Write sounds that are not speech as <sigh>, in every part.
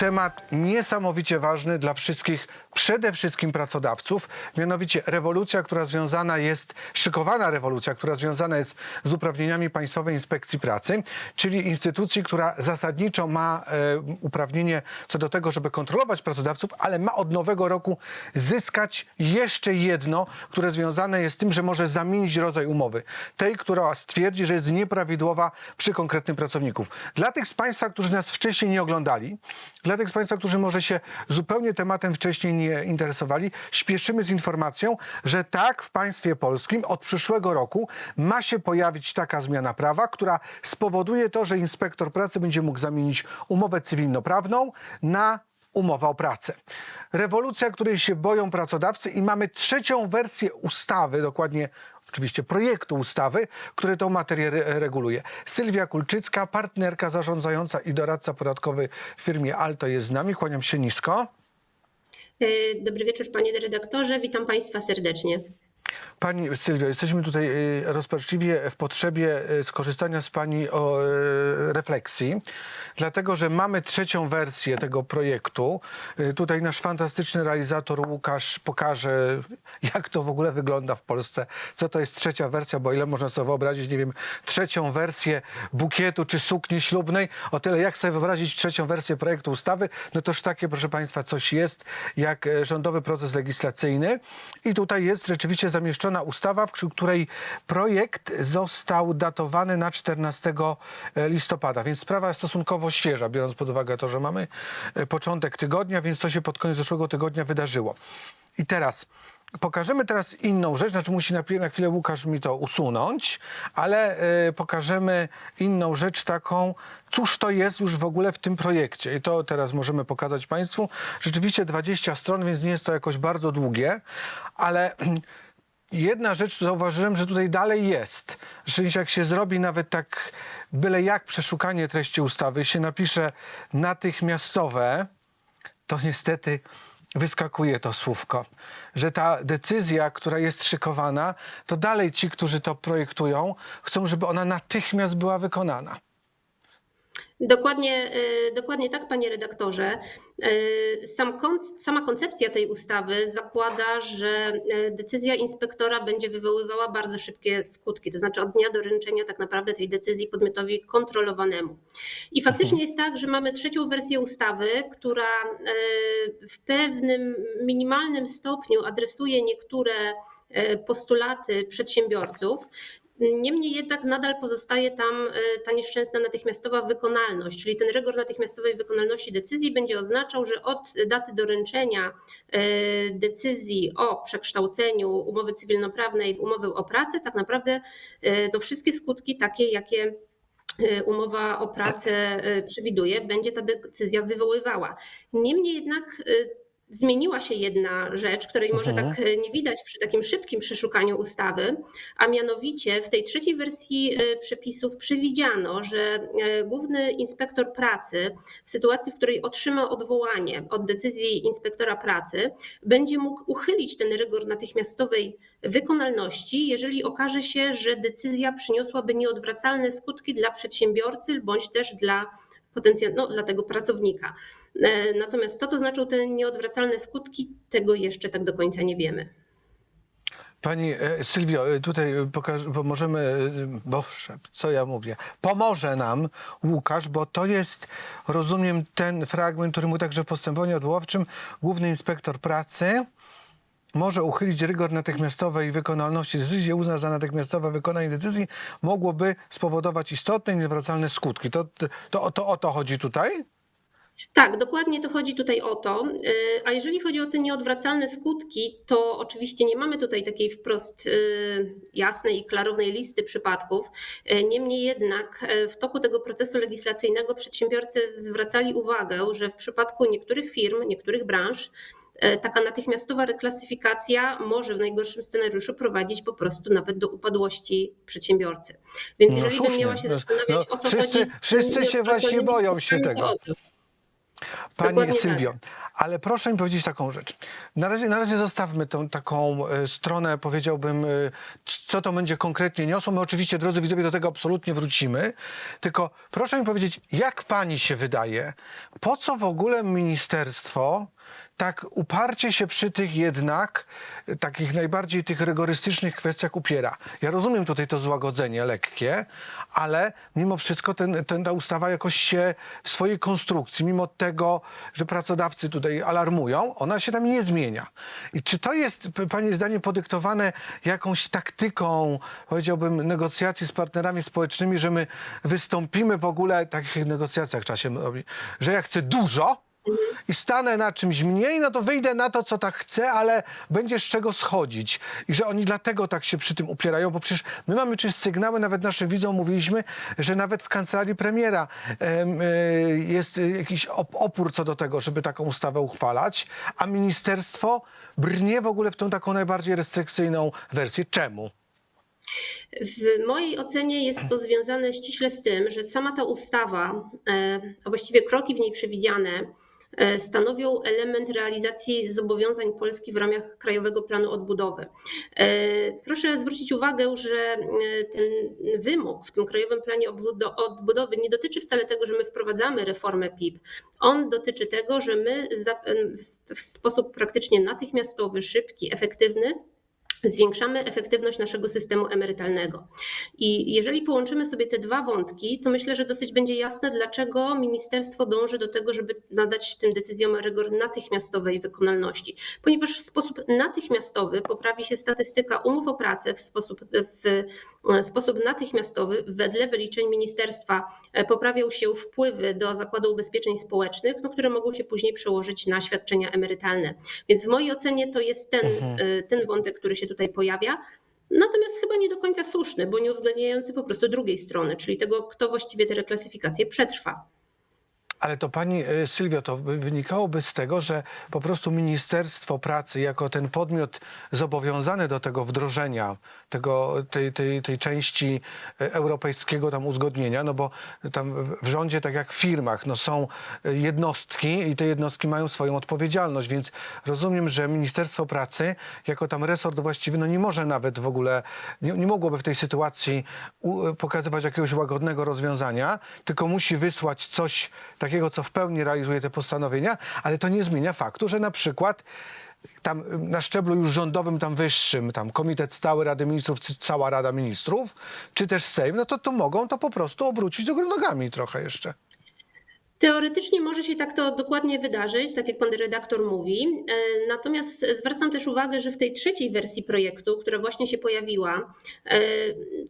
temat niesamowicie ważny dla wszystkich, przede wszystkim pracodawców, mianowicie rewolucja, która związana jest, szykowana rewolucja, która związana jest z uprawnieniami Państwowej Inspekcji Pracy, czyli instytucji, która zasadniczo ma e, uprawnienie co do tego, żeby kontrolować pracodawców, ale ma od nowego roku zyskać jeszcze jedno, które związane jest z tym, że może zamienić rodzaj umowy. Tej, która stwierdzi, że jest nieprawidłowa przy konkretnym pracowniku. Dla tych z Państwa, którzy nas wcześniej nie oglądali, dla tych z Państwa, którzy może się zupełnie tematem wcześniej nie interesowali, śpieszymy z informacją, że tak w państwie polskim od przyszłego roku ma się pojawić taka zmiana prawa, która spowoduje to, że inspektor pracy będzie mógł zamienić umowę cywilnoprawną na umowę o pracę. Rewolucja, której się boją pracodawcy i mamy trzecią wersję ustawy, dokładnie oczywiście projektu ustawy, który tą materię re- reguluje. Sylwia Kulczycka, partnerka zarządzająca i doradca podatkowy w firmie Alto jest z nami. Kłaniam się nisko. E, Dobry wieczór panie redaktorze, witam państwa serdecznie. Pani Sylwio, jesteśmy tutaj y, rozpaczliwie w potrzebie y, skorzystania z Pani o, y, refleksji, dlatego że mamy trzecią wersję tego projektu. Tutaj nasz fantastyczny realizator Łukasz pokaże, jak to w ogóle wygląda w Polsce, co to jest trzecia wersja, bo ile można sobie wyobrazić, nie wiem, trzecią wersję bukietu czy sukni ślubnej, o tyle jak sobie wyobrazić trzecią wersję projektu ustawy, no toż takie, proszę Państwa, coś jest jak rządowy proces legislacyjny. I tutaj jest rzeczywiście zamieszczona ustawa, w której projekt został datowany na 14 listopada, więc sprawa jest stosunkowo świeża, biorąc pod uwagę to, że mamy e, początek tygodnia, więc co się pod koniec zeszłego tygodnia wydarzyło. I teraz pokażemy teraz inną rzecz, znaczy musi na, na chwilę Łukasz mi to usunąć, ale e, pokażemy inną rzecz taką, cóż to jest już w ogóle w tym projekcie. I to teraz możemy pokazać Państwu. Rzeczywiście 20 stron, więc nie jest to jakoś bardzo długie, ale <clears throat> jedna rzecz zauważyłem, że tutaj dalej jest. Że jak się zrobi nawet tak byle jak przeszukanie treści ustawy, się napisze natychmiastowe, to niestety wyskakuje to słówko, że ta decyzja, która jest szykowana, to dalej ci, którzy to projektują, chcą, żeby ona natychmiast była wykonana. Dokładnie, e, dokładnie tak, panie redaktorze. E, Sam sama koncepcja tej ustawy zakłada, że e, decyzja inspektora będzie wywoływała bardzo szybkie skutki, to znaczy od dnia doręczenia tak naprawdę tej decyzji podmiotowi kontrolowanemu. I faktycznie jest tak, że mamy trzecią wersję ustawy, która w pewnym minimalnym stopniu adresuje niektóre postulaty przedsiębiorców. Niemniej jednak nadal pozostaje tam e, ta nieszczęsna natychmiastowa wykonalność, czyli ten rygor natychmiastowej wykonalności decyzji będzie oznaczał, że od daty doręczenia e, decyzji o przekształceniu umowy cywilnoprawnej w umowę o pracę, tak naprawdę no wszystkie skutki takie, jakie umowa o pracę przewiduje, będzie ta decyzja wywoływała. Niemniej jednak Zmieniła się jedna rzecz, której może Mhm. tak nie widać przy takim szybkim przeszukaniu ustawy, a mianowicie w tej trzeciej wersji e, przepisów przewidziano, że e, główny inspektor pracy w sytuacji, w której otrzyma odwołanie od decyzji inspektora pracy, będzie mógł uchylić ten rygor natychmiastowej wykonalności, jeżeli okaże się, że decyzja przyniosłaby nieodwracalne skutki dla przedsiębiorcy bądź też dla potencjal, no, dla tego pracownika. E, Natomiast co to znaczą te nieodwracalne skutki, tego jeszcze tak do końca nie wiemy. Pani e, Sylwio, e, tutaj pomożemy, boże, co ja mówię, pomoże nam Łukasz, bo to jest, rozumiem, ten fragment, który mu także w postępowaniu odwoławczym główny inspektor pracy może uchylić rygor natychmiastowej wykonalności decyzji, uzna za natychmiastowe wykonanie decyzji mogłoby spowodować istotne niewracalne skutki. To, to, to o to chodzi tutaj? Tak, dokładnie to chodzi tutaj o to. E, A jeżeli chodzi o te nieodwracalne skutki, to oczywiście nie mamy tutaj takiej wprost e, jasnej i klarownej listy przypadków. E, Niemniej jednak w toku tego procesu legislacyjnego przedsiębiorcy zwracali uwagę, że w przypadku niektórych firm, niektórych branż, taka natychmiastowa reklasyfikacja może w najgorszym scenariuszu prowadzić po prostu nawet do upadłości przedsiębiorcy. Więc No jeżeli bym słusznie. miała się No, zastanawiać, no, o co wszyscy- chodzi z wszyscy się właśnie boją się tego. Pani Dokładnie tak. Sylwio, Ale proszę mi powiedzieć taką rzecz. Na razie, na razie zostawmy tą taką e, stronę, powiedziałbym, e, co to będzie konkretnie niosło. My oczywiście, drodzy widzowie, do tego absolutnie wrócimy. Tylko proszę mi powiedzieć, jak pani się wydaje, po co w ogóle ministerstwo tak uparcie się przy tych jednak e, takich najbardziej tych rygorystycznych kwestiach upiera. Ja rozumiem tutaj to złagodzenie lekkie, ale mimo wszystko ten, ten, ta ustawa jakoś się w swojej konstrukcji, mimo tego, że pracodawcy tutaj alarmują, ona się tam nie zmienia. I czy to jest, Pani zdaniem, podyktowane jakąś taktyką, powiedziałbym, negocjacji z partnerami społecznymi, że my wystąpimy w ogóle, w takich negocjacjach się robi, że ja chcę dużo, i stanę na czymś mniej, no to wyjdę na to, co tak chcę, ale będzie z czego schodzić. I że oni dlatego tak się przy tym upierają, bo przecież my mamy przecież sygnały, nawet naszym widzom mówiliśmy, że nawet w kancelarii premiera em, y, jest jakiś op- opór co do tego, żeby taką ustawę uchwalać, a ministerstwo brnie w ogóle w tą taką najbardziej restrykcyjną wersję. Czemu? W mojej ocenie jest to związane ściśle z tym, że sama ta ustawa, e, a właściwie kroki w niej przewidziane, stanowią element realizacji zobowiązań Polski w ramach Krajowego Planu Odbudowy. E, Proszę zwrócić uwagę, że e, ten wymóg w tym Krajowym Planie Odbudo- Odbudowy nie dotyczy wcale tego, że my wprowadzamy reformę PIP. On dotyczy tego, że my w sposób praktycznie natychmiastowy, szybki, efektywny zwiększamy efektywność naszego systemu emerytalnego. I jeżeli połączymy sobie te dwa wątki, to myślę, że dosyć będzie jasne, dlaczego ministerstwo dąży do tego, żeby nadać tym decyzjom rygor natychmiastowej wykonalności. Ponieważ w sposób natychmiastowy poprawi się statystyka umów o pracę w sposób, w sposób natychmiastowy, wedle wyliczeń ministerstwa, e, poprawią się wpływy do Zakładu Ubezpieczeń Społecznych, no, które mogą się później przełożyć na świadczenia emerytalne. Więc w mojej ocenie to jest ten, e, ten wątek, który się tutaj pojawia. Natomiast chyba nie do końca słuszny, bo nie uwzględniający po prostu drugiej strony, czyli tego, kto właściwie te reklasyfikacje przetrwa. Ale to pani e, Sylwio, to by- wynikałoby z tego, że po prostu Ministerstwo Pracy jako ten podmiot zobowiązany do tego wdrożenia tego, tej, tej, tej części e, europejskiego tam uzgodnienia, no bo tam w- rządzie, tak jak w firmach, no są e, jednostki i te jednostki mają swoją odpowiedzialność, więc rozumiem, że Ministerstwo Pracy jako tam resort właściwy, no nie może nawet w ogóle, nie, nie mogłoby w tej sytuacji pokazywać jakiegoś łagodnego rozwiązania, tylko musi wysłać coś takiego, co w pełni realizuje te postanowienia, ale to nie zmienia faktu, że na przykład tam na szczeblu już rządowym, tam wyższym, tam Komitet Stały Rady Ministrów, czy cała Rada Ministrów, czy też Sejm, no to, to mogą to po prostu obrócić do nogami trochę jeszcze. Teoretycznie może się tak to dokładnie wydarzyć, tak jak pan redaktor mówi. E, Natomiast zwracam też uwagę, że w tej trzeciej wersji projektu, która właśnie się pojawiła, e,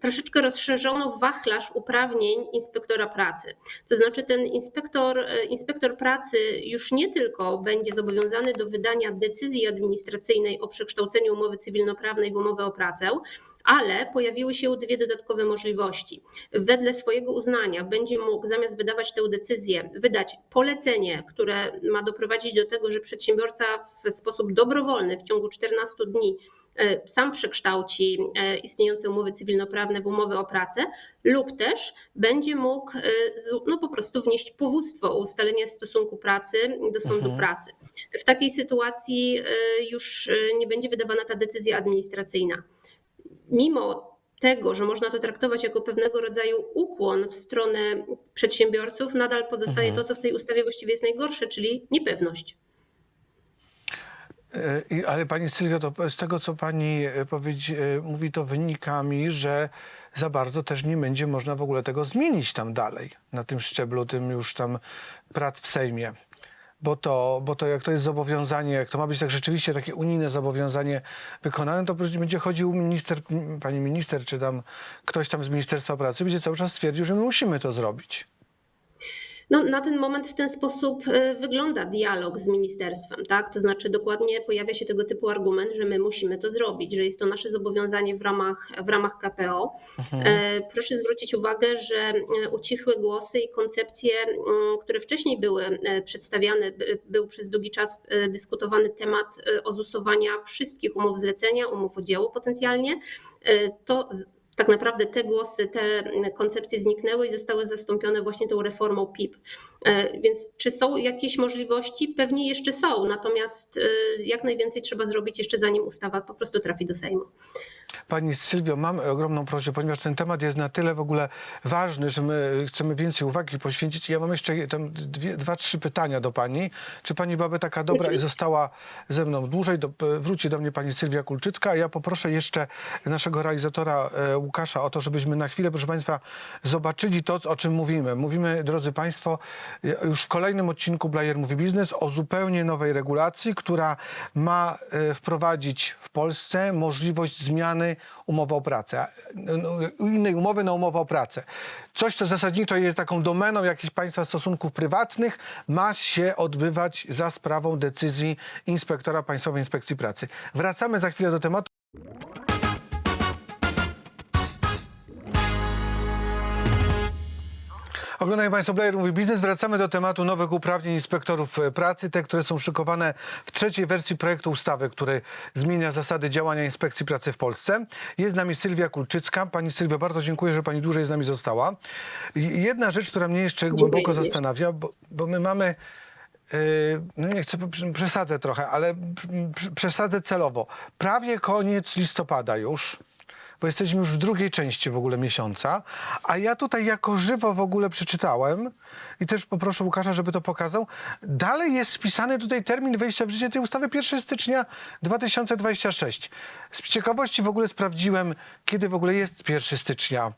troszeczkę rozszerzono wachlarz uprawnień inspektora pracy. To znaczy ten inspektor, e, inspektor pracy już nie tylko będzie zobowiązany do wydania decyzji administracyjnej o przekształceniu umowy cywilnoprawnej w umowę o pracę, ale pojawiły się dwie dodatkowe możliwości. Wedle swojego uznania będzie mógł zamiast wydawać tę decyzję, wydać polecenie, które ma doprowadzić do tego, że przedsiębiorca w sposób dobrowolny w ciągu 14 dni e, sam przekształci e, istniejące umowy cywilnoprawne w umowy o pracę, lub też będzie mógł e, no, po prostu wnieść powództwo o ustalenie stosunku pracy do sądu Mhm. pracy. W takiej sytuacji już nie będzie wydawana ta decyzja administracyjna mimo tego, że można to traktować jako pewnego rodzaju ukłon w stronę przedsiębiorców, nadal pozostaje Mhm. to, co w tej ustawie właściwie jest najgorsze, czyli niepewność. E, Ale pani Sylwio, to z tego co pani e, powiedz, e, mówi, to wynika mi, że za bardzo też nie będzie można w ogóle tego zmienić tam dalej, na tym szczeblu, tym już tam prac w Sejmie. Bo to, bo to jak to jest zobowiązanie, jak to ma być tak rzeczywiście takie unijne zobowiązanie wykonane, to będzie chodził minister, pani minister, czy tam ktoś tam z Ministerstwa Pracy, będzie cały czas twierdził, że my musimy to zrobić. No, na ten moment w ten sposób e, wygląda dialog z ministerstwem, tak? To znaczy dokładnie pojawia się tego typu argument, że my musimy to zrobić, że jest to nasze zobowiązanie w ramach, w ramach KPO. E, Proszę zwrócić uwagę, że e, ucichły głosy i koncepcje, m, które wcześniej były e, przedstawiane, by- był przez długi czas e, dyskutowany temat ozusowania wszystkich umów zlecenia, umów o dzieło potencjalnie. To tak naprawdę te głosy, te koncepcje zniknęły i zostały zastąpione właśnie tą reformą PIP. E, Więc czy są jakieś możliwości? Pewnie jeszcze są, natomiast e, jak najwięcej trzeba zrobić jeszcze zanim ustawa po prostu trafi do Sejmu. Pani Sylwio, mam ogromną prośbę, ponieważ ten temat jest na tyle w ogóle ważny, że my chcemy więcej uwagi poświęcić. Ja mam jeszcze tam dwie, dwa, trzy pytania do pani. Czy pani byłaby taka dobra i została ze mną dłużej? Do, wróci do mnie pani Sylwia Kulczycka, a ja poproszę jeszcze naszego realizatora e, Łukasza o to, żebyśmy na chwilę, proszę państwa, zobaczyli to, o czym mówimy. Mówimy, drodzy państwo, e, już w kolejnym odcinku Blajer Mówi Biznes o zupełnie nowej regulacji, która ma e, wprowadzić w Polsce możliwość zmiany umowy o pracę, no, innej umowy na umowę o pracę. Coś, co zasadniczo jest taką domeną jakichś państwa stosunków prywatnych, ma się odbywać za sprawą decyzji inspektora Państwowej Inspekcji Pracy. Wracamy za chwilę do tematu. Oglądają Państwo Player Mówi Biznes. Wracamy do tematu nowych uprawnień inspektorów e, pracy, te, które są szykowane w trzeciej wersji projektu ustawy, który zmienia zasady działania inspekcji pracy w Polsce. Jest z nami Sylwia Kulczycka. Pani Sylwia, bardzo dziękuję, że Pani dłużej z nami została. Jedna rzecz, która mnie jeszcze głęboko zastanawia, bo, bo my mamy Yy, no nie chcę, przesadzę trochę, ale pr- przesadzę celowo. Prawie koniec listopada już, bo jesteśmy już w drugiej części w ogóle miesiąca, a ja tutaj jako żywo w ogóle przeczytałem i też poproszę Łukasza, żeby to pokazał. Dalej jest wpisany tutaj termin wejścia w życie tej ustawy 1 stycznia 2026. Z ciekawości w ogóle sprawdziłem, kiedy w ogóle jest 1 stycznia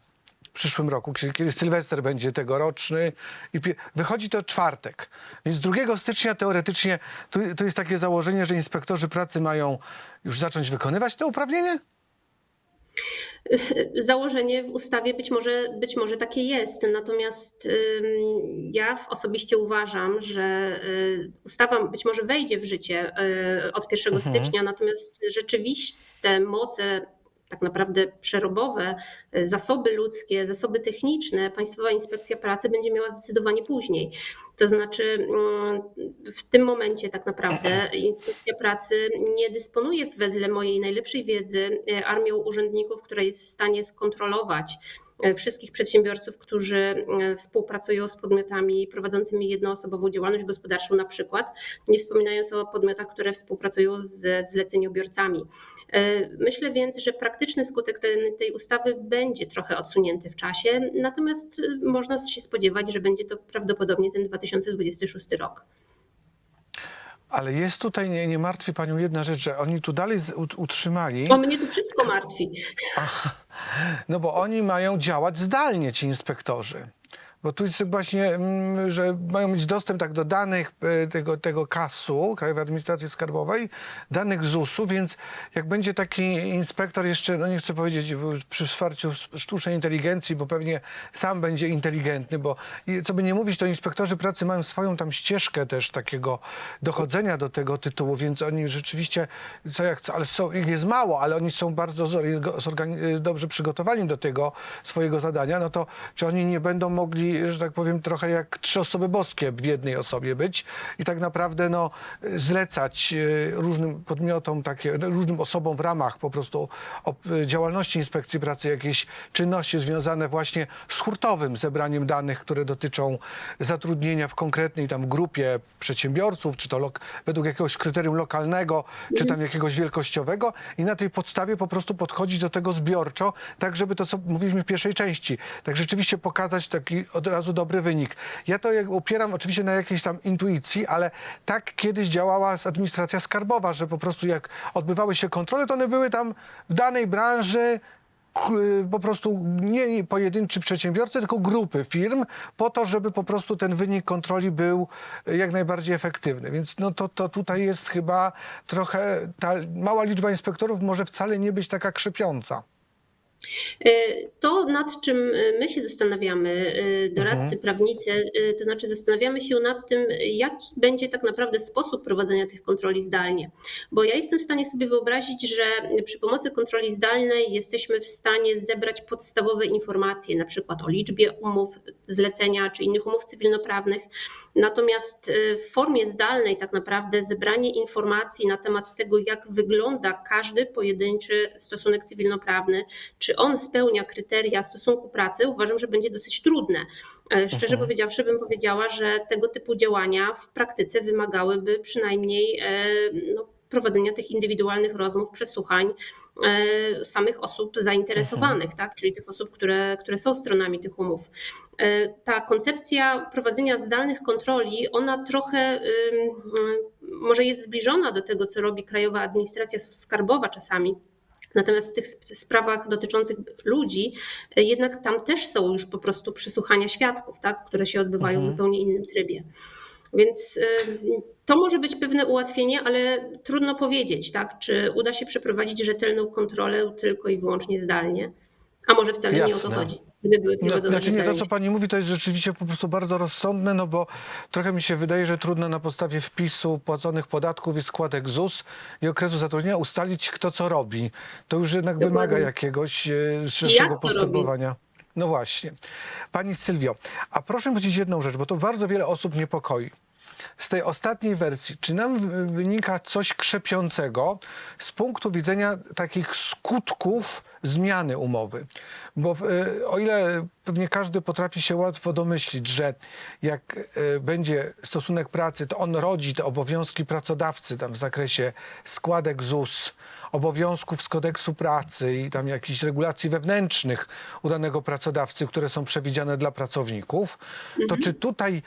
w przyszłym roku, kiedy, Sylwester będzie tegoroczny i wychodzi to czwartek. Więc 2 stycznia teoretycznie tu, tu jest takie założenie, że inspektorzy pracy mają już zacząć wykonywać to uprawnienie? <laughs> Założenie w ustawie być może, być może takie jest, natomiast ja osobiście uważam, że y, ustawa być może wejdzie w życie y, od 1 Mhm. stycznia, natomiast rzeczywiste moce tak naprawdę przerobowe, y, zasoby ludzkie, zasoby techniczne Państwowa Inspekcja Pracy będzie miała zdecydowanie później. To znaczy mm, w tym momencie tak naprawdę Inspekcja Pracy nie dysponuje wedle mojej najlepszej wiedzy e, armią urzędników, która jest w stanie skontrolować e, wszystkich przedsiębiorców, którzy e, współpracują z podmiotami prowadzącymi jednoosobową działalność gospodarczą na przykład, nie wspominając o podmiotach, które współpracują ze zleceniobiorcami. E, Myślę więc, że praktyczny skutek tej ustawy będzie trochę odsunięty w czasie, natomiast e, można się spodziewać, że będzie to prawdopodobnie ten 2026 rok. Ale jest tutaj, nie, nie martwi panią jedna rzecz, że oni tu dalej utrzymali, Bo mnie to wszystko martwi. no bo oni mają działać zdalnie, ci inspektorzy. Bo tu jest właśnie, mm, że mają mieć dostęp tak do danych e, tego, tego KAS-u, Krajowej Administracji Skarbowej, danych ZUS-u, więc jak będzie taki inspektor jeszcze, no nie chcę powiedzieć przy wsparciu sztucznej inteligencji, bo pewnie sam będzie inteligentny, bo co by nie mówić, to inspektorzy pracy mają swoją tam ścieżkę też takiego dochodzenia do tego tytułu, więc oni rzeczywiście, co jak co, ale są, ich jest mało, ale oni są bardzo zorgani- dobrze przygotowani do tego swojego zadania, no to czy oni nie będą mogli, że tak powiem, trochę jak trzy osoby boskie w jednej osobie być i tak naprawdę no, zlecać e, różnym podmiotom, takie, różnym osobom w ramach po prostu działalności inspekcji pracy jakieś czynności związane właśnie z hurtowym zebraniem danych, które dotyczą zatrudnienia w konkretnej tam grupie przedsiębiorców, czy to według jakiegoś kryterium lokalnego, czy tam jakiegoś wielkościowego i na tej podstawie po prostu podchodzić do tego zbiorczo, tak żeby to, co mówiliśmy w pierwszej części, tak rzeczywiście pokazać taki od razu dobry wynik. Ja to opieram oczywiście na jakiejś tam intuicji, ale tak kiedyś działała administracja skarbowa, że po prostu jak odbywały się kontrole, to one były tam w danej branży k- po prostu nie pojedynczy przedsiębiorcy, tylko grupy firm, po to, żeby po prostu ten wynik kontroli był e, jak najbardziej efektywny. Więc no to, to tutaj jest chyba trochę, ta mała liczba inspektorów może wcale nie być taka krzepiąca. E, To, nad czym e, my się zastanawiamy, e, doradcy, prawnicy, e, to znaczy zastanawiamy się nad tym, jaki będzie tak naprawdę sposób prowadzenia tych kontroli zdalnie. Bo ja jestem w stanie sobie wyobrazić, że przy pomocy kontroli zdalnej jesteśmy w stanie zebrać podstawowe informacje, na przykład o liczbie umów zlecenia czy innych umów cywilnoprawnych. Natomiast w formie zdalnej tak naprawdę zebranie informacji na temat tego, jak wygląda każdy pojedynczy stosunek cywilnoprawny, czy czy on spełnia kryteria stosunku pracy, uważam, że będzie dosyć trudne. E, Szczerze Mhm. powiedziawszy, bym powiedziała, że tego typu działania w praktyce wymagałyby przynajmniej e, no, prowadzenia tych indywidualnych rozmów, przesłuchań e, samych osób zainteresowanych, tak? czyli tych osób, które, które są stronami tych umów. Ta koncepcja prowadzenia zdalnych kontroli, ona trochę może jest zbliżona do tego, co robi Krajowa Administracja Skarbowa czasami. Natomiast w tych sp- sprawach dotyczących ludzi, e, jednak tam też są już po prostu przesłuchania świadków, tak? które się odbywają w Mhm. zupełnie innym trybie. Więc ym, to może być pewne ułatwienie, ale trudno powiedzieć, tak? czy uda się przeprowadzić rzetelną kontrolę tylko i wyłącznie zdalnie, a może wcale nie o to Jasne. chodzi. Gdyby były No, znaczy nie, to co pani mówi, to jest rzeczywiście po prostu bardzo rozsądne, no bo trochę mi się wydaje, że trudno na podstawie wpisu płaconych podatków i składek ZUS i okresu zatrudnienia ustalić, kto co robi. To już jednak Dokładnie. wymaga jakiegoś e, szerszego robi? postępowania. No właśnie. Pani Sylwio, a proszę powiedzieć jedną rzecz, bo to bardzo wiele osób niepokoi. Z tej ostatniej wersji, czy nam wynika coś krzepiącego z punktu widzenia takich skutków zmiany umowy? Bo e, o ile pewnie każdy potrafi się łatwo domyślić, że jak e, będzie stosunek pracy, to on rodzi te obowiązki pracodawcy tam w zakresie składek ZUS, obowiązków z kodeksu pracy i tam jakichś regulacji wewnętrznych u danego pracodawcy, które są przewidziane dla pracowników, to czy tutaj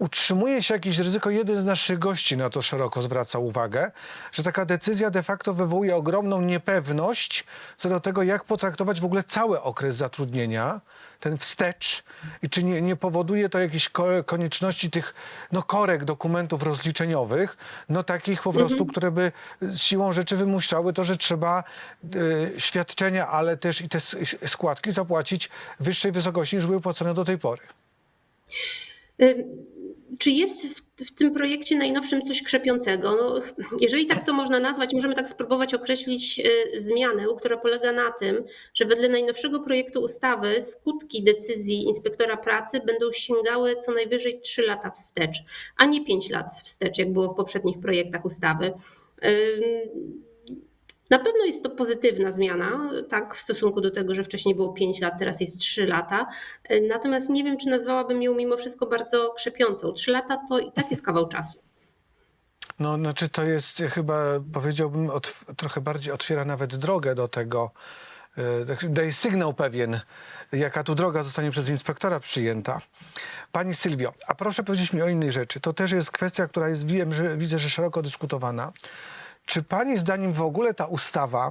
utrzymuje się jakieś ryzyko? Jeden z naszych gości na to szeroko zwraca uwagę, że taka decyzja de facto wywołuje ogromną niepewność co do tego, jak potraktować w ogóle cały okres zatrudnienia, ten wstecz i czy nie, nie powoduje to jakiejś ko- konieczności tych no, korek dokumentów rozliczeniowych, no takich po prostu, które by z siłą rzeczy wymuszały to, że trzeba y, świadczenia, ale też i te składki zapłacić wyższej wysokości niż były płacone do tej pory. Ym, Czy jest w, w tym projekcie najnowszym coś krzepiącego? No, jeżeli tak to można nazwać, możemy tak spróbować określić y, zmianę, która polega na tym, że wedle najnowszego projektu ustawy skutki decyzji inspektora pracy będą sięgały co najwyżej 3 lata wstecz, a nie 5 lat wstecz, jak było w poprzednich projektach ustawy. Na pewno jest to pozytywna zmiana, tak, w stosunku do tego, że wcześniej było 5 lat, teraz jest 3 lata. Natomiast nie wiem, czy nazwałabym ją mimo wszystko bardzo krzepiącą. 3 lata to i tak jest kawał czasu. No, znaczy to jest chyba, powiedziałbym, trochę bardziej otwiera nawet drogę do tego, e, tak daje sygnał pewien, jaka tu droga zostanie przez inspektora przyjęta. Pani Sylwio, a proszę powiedzieć mi o innej rzeczy. To też jest kwestia, która jest, wiem, że, widzę, że szeroko dyskutowana. Czy Pani zdaniem w ogóle ta ustawa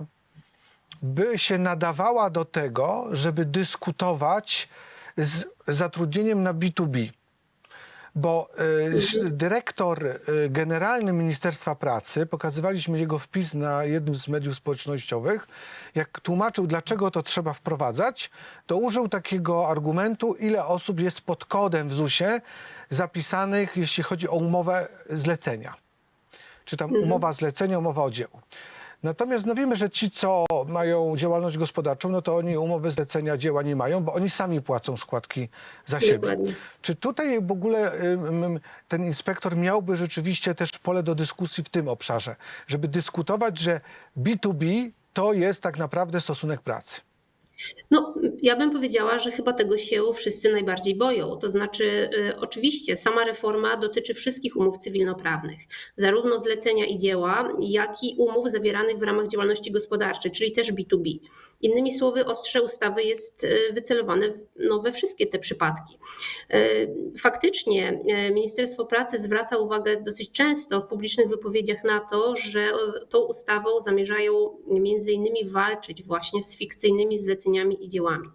by się nadawała do tego, żeby dyskutować z zatrudnieniem na B2B? Bo y, dyrektor y, generalny Ministerstwa Pracy, pokazywaliśmy jego wpis na jednym z mediów społecznościowych, jak tłumaczył, dlaczego to trzeba wprowadzać, to użył takiego argumentu, ile osób jest pod kodem w ZUS-ie zapisanych, jeśli chodzi o umowę zlecenia. Czy tam umowa zlecenia, umowa o dzieło. Natomiast no wiemy, że ci, co mają działalność gospodarczą, no to oni umowy zlecenia dzieła nie mają, bo oni sami płacą składki za siebie. Dokładnie. Czy tutaj w ogóle ten inspektor miałby rzeczywiście też pole do dyskusji w tym obszarze, żeby dyskutować, że B2B to jest tak naprawdę stosunek pracy? No, ja bym powiedziała, że chyba tego się wszyscy najbardziej boją. To znaczy, y, oczywiście, sama reforma dotyczy wszystkich umów cywilnoprawnych, zarówno zlecenia i dzieła, jak i umów zawieranych w ramach działalności gospodarczej, czyli też B2B. Innymi słowy, ostrze ustawy jest y, wycelowane no, we wszystkie te przypadki. Y, Faktycznie Ministerstwo Pracy zwraca uwagę dosyć często w publicznych wypowiedziach na to, że tą ustawą zamierzają między innymi walczyć właśnie z fikcyjnymi zleceniami i dziełami.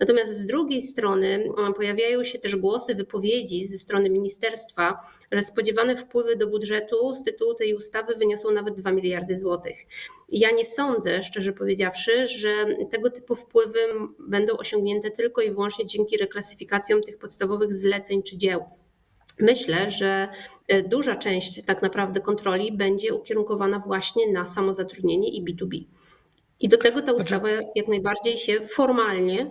Natomiast z drugiej strony y, pojawiają się też głosy, wypowiedzi ze strony ministerstwa, że spodziewane wpływy do budżetu z tytułu tej ustawy wyniosą nawet 2 miliardy złotych. Ja nie sądzę, szczerze powiedziawszy, że tego typu wpływy będą osiągnięte tylko i wyłącznie dzięki reklasyfikacjom tych podstawowych zleceń czy dzieł. Myślę, że e, duża część tak naprawdę kontroli będzie ukierunkowana właśnie na samozatrudnienie i B2B. I do tego ta ustawa jak najbardziej się formalnie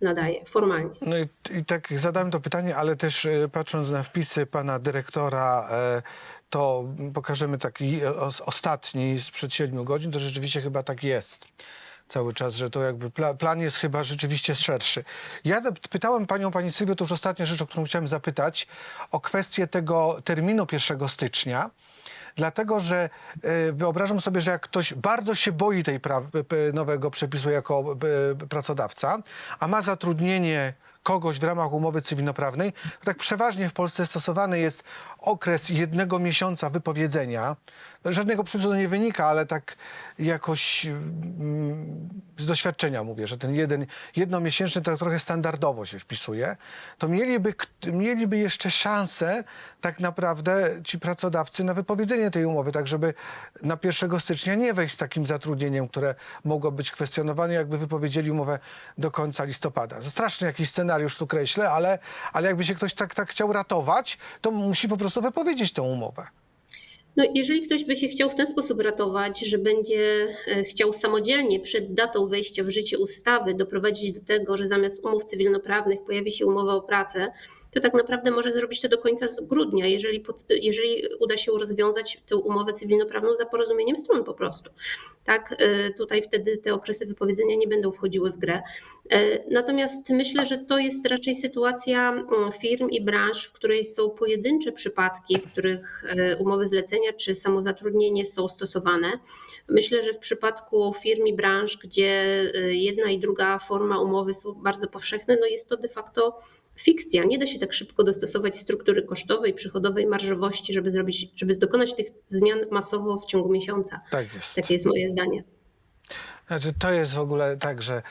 nadaje. Formalnie. No i, i tak zadałem to pytanie, ale też e, patrząc na wpisy pana dyrektora, e, to pokażemy taki e, os, ostatni sprzed siedmiu godzin, to rzeczywiście chyba tak jest. cały czas, że to jakby pla, plan jest chyba rzeczywiście szerszy. Ja pytałem panią, pani Sylwię, to już ostatnia rzecz, o którą chciałem zapytać, o kwestię tego terminu 1 stycznia. Dlatego, że e, wyobrażam sobie, że jak ktoś bardzo się boi tej nowego przepisu jako e, pracodawca, a ma zatrudnienie kogoś w ramach umowy cywilnoprawnej, to tak przeważnie w Polsce stosowany jest okres jednego miesiąca wypowiedzenia. Żadnego przepisu nie wynika, ale tak jakoś mm, z doświadczenia mówię, że ten jeden, jednomiesięczny to trochę standardowo się wpisuje, to mieliby, mieliby jeszcze szansę tak naprawdę ci pracodawcy na wypowiedzenie tej umowy, tak żeby na 1 stycznia nie wejść z takim zatrudnieniem, które mogło być kwestionowane, jakby wypowiedzieli umowę do końca listopada. Straszny jakiś scenariusz tu kreślę, ale, ale jakby się ktoś tak, tak chciał ratować, to musi po prostu wypowiedzieć tę umowę. No, jeżeli ktoś by się chciał w ten sposób ratować, że będzie e, chciał samodzielnie przed datą wejścia w życie ustawy doprowadzić do tego, że zamiast umów cywilnoprawnych pojawi się umowa o pracę, to tak naprawdę może zrobić to do końca grudnia, jeżeli, pod, jeżeli uda się rozwiązać tę umowę cywilnoprawną za porozumieniem stron po prostu. Tak, e, tutaj wtedy te okresy wypowiedzenia nie będą wchodziły w grę. E, Natomiast myślę, że to jest raczej sytuacja mm, firm i branż, w której są pojedyncze przypadki, w których e, umowy zlecenia czy samozatrudnienie są stosowane. Myślę, że w przypadku firm i branż, gdzie jedna i druga forma umowy są bardzo powszechne, no jest to de facto fikcja. Nie da się tak szybko dostosować struktury kosztowej, przychodowej, marżowości, żeby zrobić, żeby dokonać tych zmian masowo w ciągu miesiąca. Tak jest. Takie jest moje zdanie. Znaczy, to jest w ogóle tak, że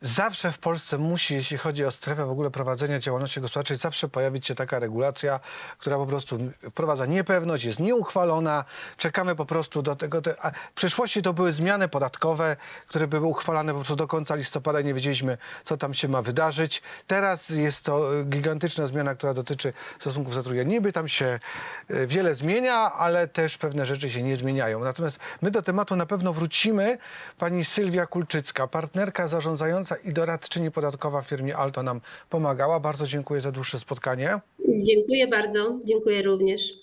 zawsze w Polsce musi, jeśli chodzi o strefę w ogóle prowadzenia działalności gospodarczej, zawsze pojawić się taka regulacja, która po prostu wprowadza niepewność, jest nieuchwalona. Czekamy po prostu do tego. Te, w przeszłości to były zmiany podatkowe, które były uchwalane po prostu do końca listopada nie wiedzieliśmy, co tam się ma wydarzyć. Teraz jest to y, gigantyczna zmiana, która dotyczy stosunków zatrudnienia. Niby tam się y, wiele zmienia, ale też pewne rzeczy się nie zmieniają. Natomiast my do tematu na pewno wrócimy. Pani Sylwia Kulczycka, partnerka zarządzająca i doradczyni podatkowa w firmie Alto nam pomagała. Bardzo dziękuję za dłuższe spotkanie. Dziękuję bardzo. Dziękuję również.